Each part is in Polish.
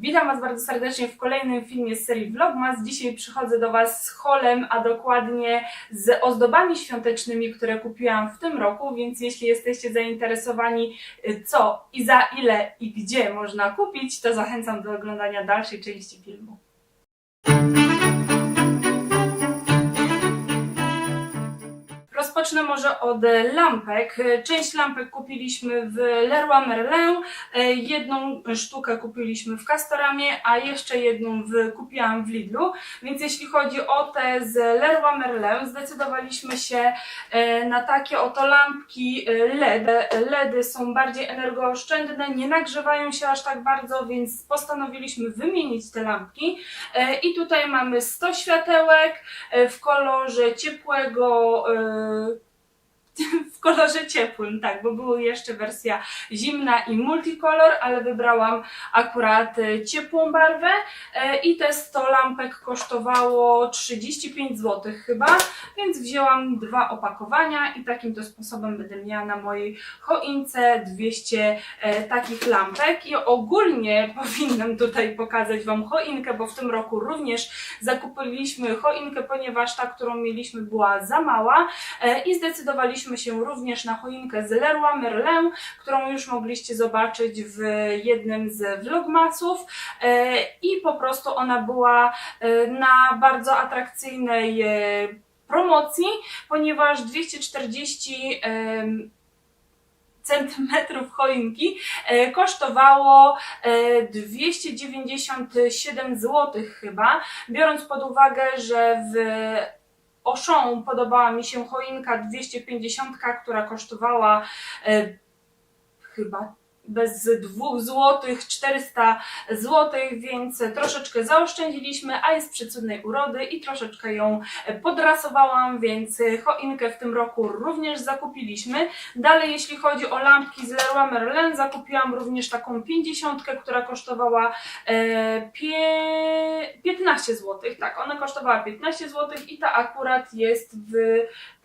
Witam Was bardzo serdecznie w kolejnym filmie z serii Vlogmas. Dzisiaj przychodzę do Was z holem, a dokładnie z ozdobami świątecznymi, które kupiłam w tym roku, więc jeśli jesteście zainteresowani y, co i za ile i gdzie można kupić, to zachęcam do oglądania dalszej części filmu. Rozpocznę może od lampek. Część lampek kupiliśmy w Leroy Merlin, e, jedną sztukę kupiliśmy w Castoramie, a jeszcze jedną w, kupiłam w Lidlu. Więc jeśli chodzi o te z Leroy Merlin, zdecydowaliśmy się e, na takie oto lampki e, LED. LEDy są bardziej energooszczędne, nie nagrzewają się aż tak bardzo, więc postanowiliśmy wymienić te lampki. E, I tutaj mamy 100 światełek e, w kolorze ciepłego. w kolorze ciepłym, tak, bo była jeszcze wersja zimna i multicolor, ale wybrałam akurat e, ciepłą barwę e, i te 100 lampek kosztowało 35 zł chyba, więc wzięłam dwa opakowania i takim to sposobem będę miała na mojej choince 200 e, takich lampek. I ogólnie powinnam tutaj pokazać Wam choinkę, bo w tym roku również zakupiliśmy choinkę, ponieważ ta, którą mieliśmy była za mała i zdecydowaliśmy się również na choinkę z Leroy Merlin, którą już mogliście zobaczyć w jednym z vlogmasów. E, i po prostu ona była e, na bardzo atrakcyjnej e, promocji, ponieważ 240 em, centymetrów choinki kosztowało e, 297 zł chyba, biorąc pod uwagę, że w Auchan podobała mi się choinka 250, która kosztowała e, chyba bez 2 zł 400 zł, więc troszeczkę zaoszczędziliśmy, a jest przecudnej urody i troszeczkę ją podrasowałam, więc choinkę w tym roku również zakupiliśmy. Dalej, jeśli chodzi o lampki z Leroy Merlin, zakupiłam również taką 50, która kosztowała e, pie... 15 zł. Tak, ona kosztowała 15 zł i ta akurat jest w.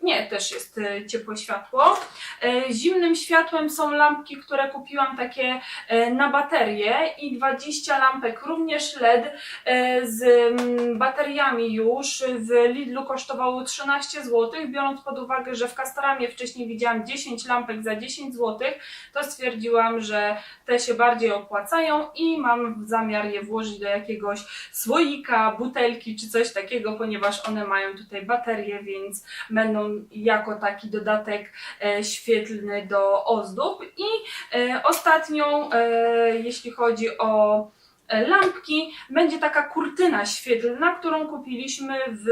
Nie, też jest e, ciepłe światło. E, Zimnym światłem są lampki, które kupiłam takie e, na baterie i 20 lampek również LED e, z mm, bateriami już w Lidlu kosztowało 13 zł, biorąc pod uwagę, że w Castoramie wcześniej widziałam 10 lampek za 10 zł, to stwierdziłam, że te się bardziej opłacają i mam zamiar je włożyć do jakiegoś słoika, butelki czy coś takiego, ponieważ one mają tutaj baterie, więc będą jako taki dodatek e, świetlny do ozdób. I ostatnią, e, jeśli chodzi o lampki, będzie taka kurtyna świetlna, którą kupiliśmy w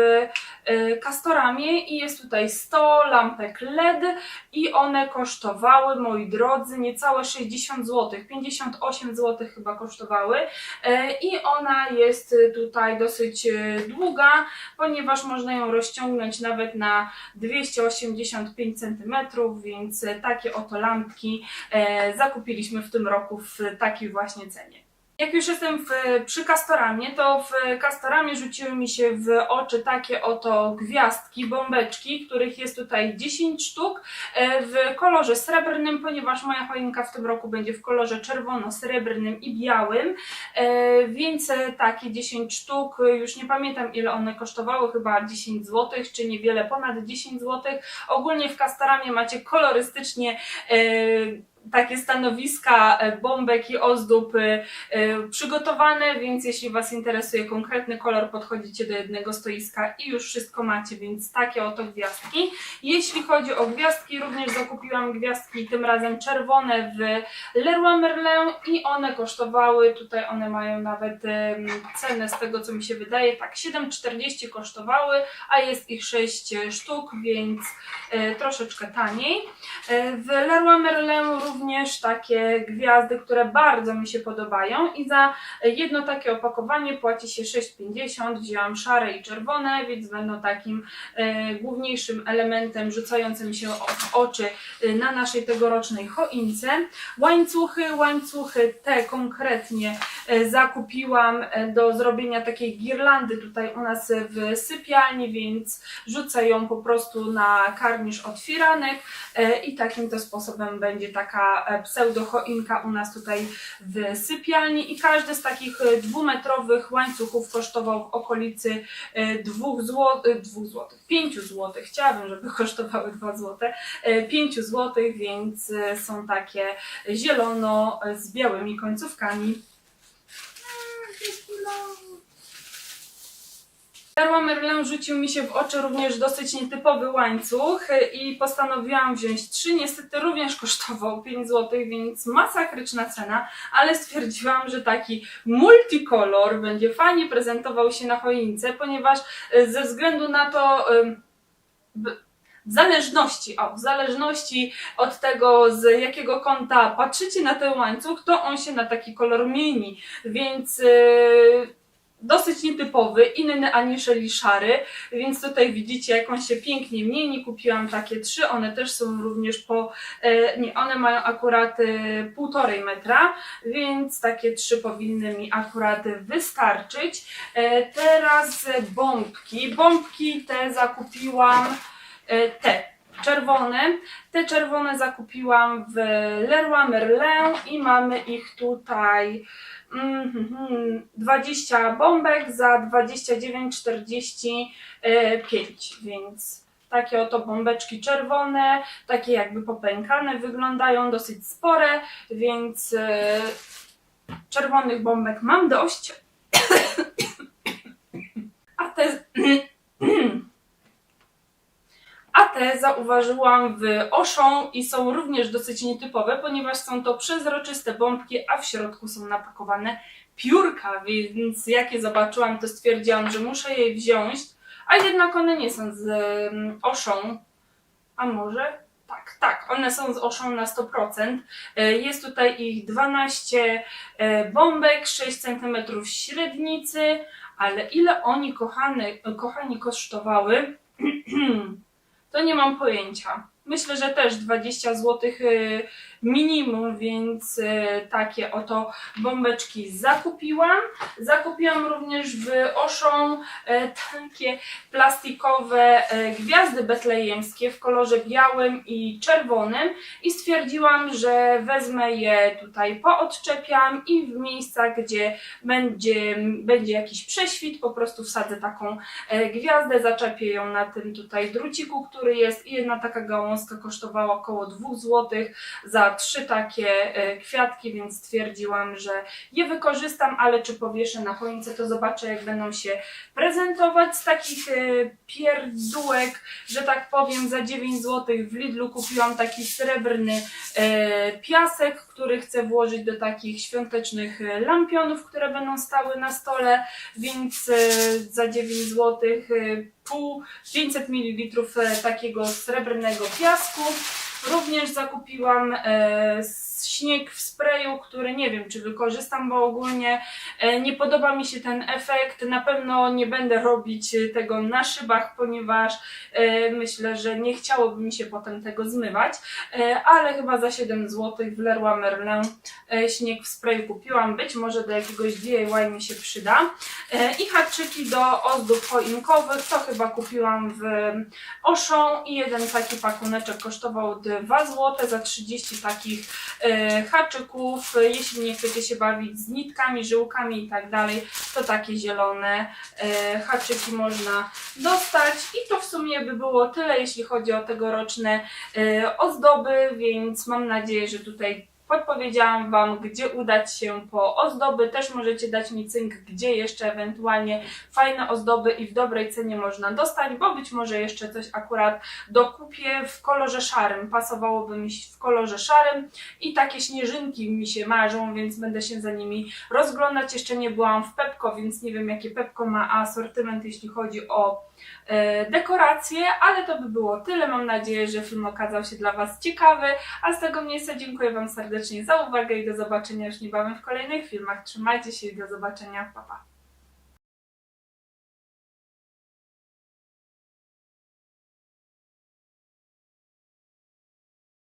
e, Castoramie i jest tutaj 100 lampek LED i one kosztowały, moi drodzy, niecałe 60 zł, 58 zł chyba kosztowały E, i ona jest tutaj dosyć e, długa, ponieważ można ją rozciągnąć nawet na 285 cm, więc e, takie oto lampki e, zakupiliśmy w tym roku w takiej właśnie cenie. Jak już jestem w, przy Castoramie, to w Castoramie rzuciły mi się w oczy takie oto gwiazdki, bombeczki, których jest tutaj 10 sztuk e, w kolorze srebrnym, ponieważ moja choinka w tym roku będzie w kolorze czerwono-srebrnym i białym, e, więc e, takie 10 sztuk, już nie pamiętam ile one kosztowały, chyba 10 zł, czy niewiele ponad 10 zł. Ogólnie w Castoramie macie kolorystycznie takie stanowiska e, bombek i ozdób e, e, przygotowane, więc jeśli Was interesuje konkretny kolor, podchodzicie do jednego stoiska i już wszystko macie, więc takie oto gwiazdki. Jeśli chodzi o gwiazdki, również zakupiłam gwiazdki tym razem czerwone w Leroy Merlin i one kosztowały, tutaj one mają nawet cenę z tego co mi się wydaje, tak 7,40 kosztowały, a jest ich 6 sztuk, więc troszeczkę taniej. W Leroy Merlin również takie gwiazdy, które bardzo mi się podobają i za jedno takie opakowanie płaci się 6,50. Wzięłam szare i czerwone, więc będą takim e, główniejszym elementem rzucającym się w oczy e, na naszej tegorocznej choince. Łańcuchy, łańcuchy te konkretnie e, zakupiłam e, do zrobienia takiej girlandy tutaj u nas w sypialni, więc rzucę ją po prostu na karnisz od firanek i takim to sposobem będzie taka taka e, pseudo-choinka u nas tutaj w sypialni i każdy z takich e, dwumetrowych łańcuchów kosztował w okolicy e, dwóch złotych, dwóch złotych, pięciu złotych. Chciałabym, żeby kosztowały dwa złote, e, pięciu złotych, więc e, są takie zielono z białymi końcówkami. Perła Merlin rzucił mi się w oczy również dosyć nietypowy łańcuch i postanowiłam wziąć trzy. Niestety również kosztował 5 zł, więc masakryczna cena, ale stwierdziłam, że taki multikolor będzie fajnie prezentował się na choince, ponieważ y, ze względu na to. w zależności, o, w zależności od tego, z jakiego kąta patrzycie na ten łańcuch, to on się na taki kolor mieni. Więc yy, dosyć nietypowy, inny aniżeli szary, więc tutaj widzicie jak on się pięknie mieni. Kupiłam takie trzy, one też są również po, e, nie, one mają akurat e, półtorej metra, więc takie trzy powinny mi akurat wystarczyć. E, teraz bombki. Bombki te zakupiłam, te czerwone. Te czerwone zakupiłam w Leroy Merlin i mamy ich tutaj Mhm, 20 bombek za 29,45, więc takie oto bombeczki czerwone, takie jakby popękane wyglądają, dosyć spore, więc e, czerwonych bombek mam dość. A te a te zauważyłam w Auchan i są również dosyć nietypowe, ponieważ są to przezroczyste bombki, a w środku są napakowane piórka, więc jak je zobaczyłam, to stwierdziłam, że muszę je wziąć, a jednak one nie są z um, Auchan, a może? Tak, tak, one są z Auchan na 100%. E, Jest tutaj ich 12 e, bombek, 6 cm średnicy, ale ile oni, kochane, kochani, kosztowały? to nie mam pojęcia. Myślę, że też 20 zł minimum, więc y, takie oto bombeczki zakupiłam. Zakupiłam również w Auchan e, takie plastikowe e, gwiazdy betlejemskie w kolorze białym i czerwonym i stwierdziłam, że wezmę je tutaj, poodczepiam i w miejscach, gdzie będzie, będzie jakiś prześwit, po prostu wsadzę taką e, gwiazdę, zaczepię ją na tym tutaj druciku, który jest i jedna taka gałązka kosztowała około 2 zł za trzy takie e, kwiatki, więc stwierdziłam, że je wykorzystam, ale czy powieszę na choince, to zobaczę jak będą się prezentować z takich e, pierdółek, że tak powiem, za 9 zł w Lidlu kupiłam taki srebrny e, piasek, który chcę włożyć do takich świątecznych lampionów, które będą stały na stole, więc za 9 zł pół 500 ml takiego srebrnego piasku. Również zakupiłam e, s- śnieg w sprayu, który nie wiem, czy wykorzystam, bo ogólnie e, nie podoba mi się ten efekt. Na pewno nie będę robić e, tego na szybach, ponieważ e, myślę, że nie chciałoby mi się potem tego zmywać. Ale chyba za 7 zł w Leroy Merlin śnieg w sprayu kupiłam. Być może do jakiegoś DIY mi się przyda. I haczyki do ozdób choinkowych, to chyba kupiłam w Auchan i jeden taki pakuneczek kosztował 2 zł za 30 takich haczyków. Jeśli nie chcecie się bawić z nitkami, żyłkami i tak dalej, to takie zielone e, haczyki można dostać. I to w sumie by było tyle, jeśli chodzi o tegoroczne e, ozdoby, więc mam nadzieję, że tutaj podpowiedziałam Wam, gdzie udać się po ozdoby. Też możecie dać mi cynk, gdzie jeszcze ewentualnie fajne ozdoby i w dobrej cenie można dostać, bo być może jeszcze coś akurat dokupię w kolorze szarym. Pasowałoby mi w kolorze szarym i takie śnieżynki mi się marzą, więc będę się za nimi rozglądać. Jeszcze nie byłam w Pepko, więc nie wiem jakie Pepko ma asortyment, jeśli chodzi o dekoracje, ale to by było tyle. Mam nadzieję, że film okazał się dla Was ciekawy, a z tego miejsca dziękuję Wam serdecznie za uwagę i do zobaczenia już niebawem w kolejnych filmach. Trzymajcie się i do zobaczenia. Pa, pa.